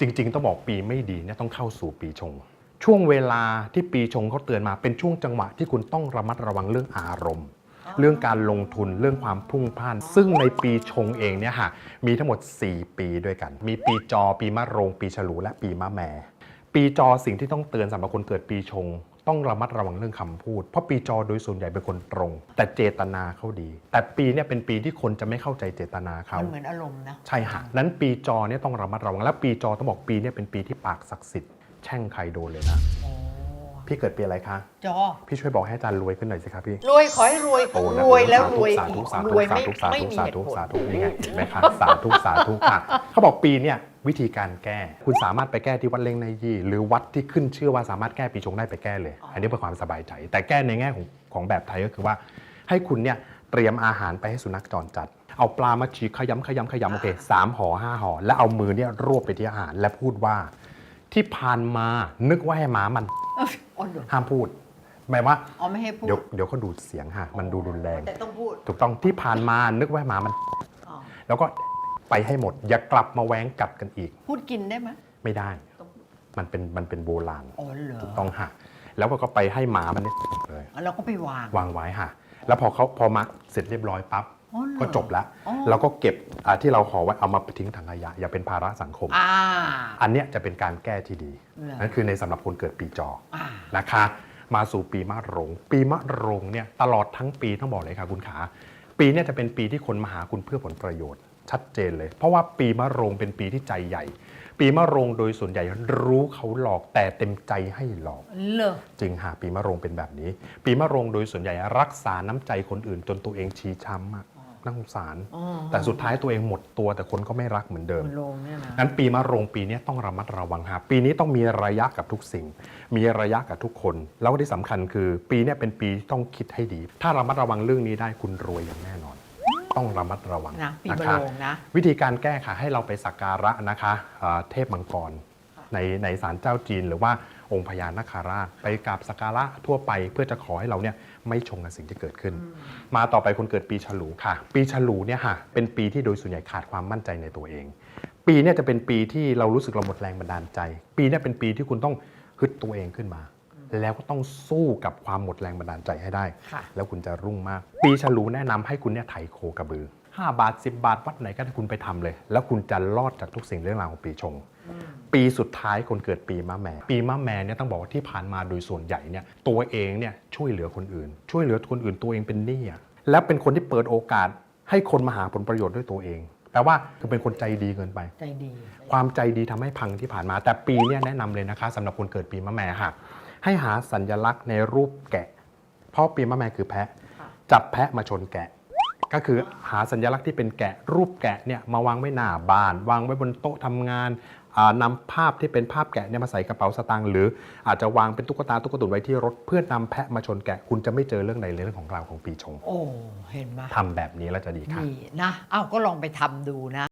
จริง ๆ ต้องบอกปีไม่ดีเนี่ยต้องเข้าสู่ปีชง ช่วงเวลาที่ปีชงเขาเตือนมาเป็นช่วงจังหวะที่คุณต้องระมัดระวังเรื่องอารมณ์ เรื่องการลงทุนเรื่องความพรุ่งพล่าน ซึ่งในปีชงเองเนี่ยฮะมีทั้งหมด 4 ปีด้วยกัน มีปีจอ ปีมะโรง ปีฉลูและปีมะแม่ปีจอสิ่งที่ต้องเตือนสำหรับคนเกิดปีชง ต้องระมัดระวังเรื่องคำพูด เพราะปีจอโดยส่วนใหญ่เป็นคนตรง แต่เจตนาเขาดี แต่ปีเนี่ยเป็นปีที่คนจะไม่เข้าใจเจตนาเขามันเหมือนอารมณ์นะใช่ฮะนั้นปีจอเนี่ยต้องระมัดระวัง และปีจอต้องบอกปีเนี่ยเป็นปีที่ปากศักดิ์สิทธิ์แช่งใครโดนเลยนะโอ้พี่เกิดปีอะไรคะ จอ พี่ช่วยบอกให้อาจารย์รวยขึ้นหน่อยสิครับพี่ รวยขอให้รวยโอ้นะรวยแล้วรวยสาอีธุกสาธุรวยสาไม่ธุสาไม่ธุมีสาเหตุธุผลสาธุนี่ไงเห็นไหมครับสาธุสาธุค่ะเขาบอกปีเนี่ย วิธีการแก้ คุณสามารถไปแก้ที่วัดเล่งในยี่ หรือวัดที่ขึ้นชื่อว่าสามารถแก้ปีชงได้ไปแก้เลย อันนี้เพื่อความสบายใจ แต่แก้ในแง่ของของแบบไทยก็คือว่า ให้คุณเนี่ยเตรียมอาหารไปให้สุนัขจรจัด เอาปลามาฉีกขยำขยำขยำโอเคสามห่อห้าห่อแล้วเอามือเนี่ยรวบไปที่อาหาร และพูดว่า ที่ผ่านมานึกว่าให้หมามันเอ้ยอ๋อเหรอห้ามพูดหมายว่า อ๋อไม่ให้พูด เดี๋ยวเดี๋ยวเขาดูดเสียงฮะมันดูรุนแรง แต่ต้องพูด ถูกต้องที่ผ่านมานึกว่าหมามันอ๋อแล้วก็ ไปให้หมด อย่ากลับมาแว้งกัดกันอีก พูดกินได้ไหมไม่ได้ มันเป็นมันเป็นโบราณอ๋อเหรอถูกต้องฮะแล้วก็ไปให้หมามันเนี่ยเลยเราก็ไปวางวางไว้ฮะแล้วพอเขาพอมาเสร็จเรียบร้อยปั๊บอ๋อเหรอก็จบแล้วอ๋อแล้วก็เก็บอ่าที่เราห่อไว้เอามาทิ้งถังขยะอย่าเป็นภาระสังคมอ่าอันเนี้ยจะเป็นการแก้ที่ดีเหรอนั่นคือในสำหรับคนเกิดปีจออ่านะคะ มาสู่ปีมะโรง ปีมะโรงเนี่ยตลอดทั้งปีต้องบอกเลยค่ะคุณขา ปีเนี่ยจะเป็นปีที่คนมาหาคุณเพื่อผลประโยชน์ ชัดเจนเลย เพราะว่าปีมะโรงเป็นปีที่ใจใหญ่ ปีมะโรงโดยส่วนใหญ่รู้เขาหลอกแต่เต็มใจให้หลอกเหรอจริงหาปีมะโรงเป็นแบบนี้ ปีมะโรงโดยส่วนใหญ่รักษาน้ำใจคนอื่น จนตัวเองชี้ช้ำอะน่าสงสาร อ๋อแต่สุดท้ายตัวเองหมดตัวแต่คนก็ไม่รักเหมือนเดิม มันลงเนี่ยนะ นั้นปีมะโรงปีนี้ต้องระมัดระวังฮะปีนี้ต้องมีระยะกับทุกสิ่ง มีระยะกับทุกคน แล้วก็ที่สำคัญคือ ปีเนี้เป็นปีที่ต้องคิดให้ดี ถ้าระมัดระวังเรื่องนี้ได้คุณรวยอย่างแน่นอน ต้องระมัดระวังนะปีมะคะโรงนะวิธีการแก้ค่ะให้เราไปสักการะนะคะเอ่อเทพมังกรในในศาลเจ้าจีนหรือว่าองค์พญานาคาราช ไปกราบสักการะทั่วไปเพื่อจะขอให้เราเนี่ยไม่ชงกับสิ่งที่เกิดขึ้น มาต่อไปคนเกิดปีฉลูค่ะ ปีฉลูเนี่ยค่ะเป็นปีที่โดยส่วนใหญ่ขาดความมั่นใจในตัวเอง ปีเนี่ยจะเป็นปีที่เรารู้สึกเราหมดแรงบันดาลใจ ปีเนี่ยเป็นปีที่คุณต้องฮึดตัวเองขึ้นมา แล้วก็ต้องสู้กับความหมดแรงบันดาลใจให้ได้ค่ะแล้วคุณจะรุ่งมาก ปีฉลูแนะนำให้คุณเนี่ยไถโคกระบือ 5 บาท 10 บาทวัดไหนก็ได้คุณไปทำเลย แล้วคุณจะรอดจากทุกสิ่งเรื่องราวของปีชง ปีสุดท้ายคนเกิดปีมะแม่ ปีมะแม่เนี่ยต้องบอกว่าที่ผ่านมาโดยส่วนใหญ่เนี่ยตัวเองเนี่ยช่วยเหลือคนอื่น ช่วยเหลือคนอื่นตัวเองเป็นหนี้อะและเป็นคนที่เปิดโอกาสให้คนมาหาผลประโยชน์ด้วยตัวเองแปลว่าคือเป็นคนใจดีเกินไป ใจดี ความใจดีทำให้พังที่ผ่านมา แต่ปีเนี้แนะนำเลยนะคะสำหรับคนเกิดปีมะแม่ค่ะ ให้หาสัญลักษณ์ในรูปแกะ เพราะปีมะแม่คือแพะค่ะจับแพะมาชนแกะ ก็คือหาสัญลักษณ์ที่เป็นแกะ รูปแกะเนี่ยมาวางไว้หน้าบ้าน วางไว้บนโต๊ะทำงานอ่านำภาพที่เป็นภาพแกะเนี่ยมาใส่กระเป๋าสตางค์หรืออาจจะวางเป็นตุ๊กตาตุ๊กตุนไว้ที่รถเพื่อนำแพะมาชนแกะ คุณจะไม่เจอเรื่องใดเลยเรื่องของราวของปีชง โอ้ เห็นไหมทำแบบนี้แล้วจะดีค่ะดีนะ เอ้าก็ลองไปทำดูนะ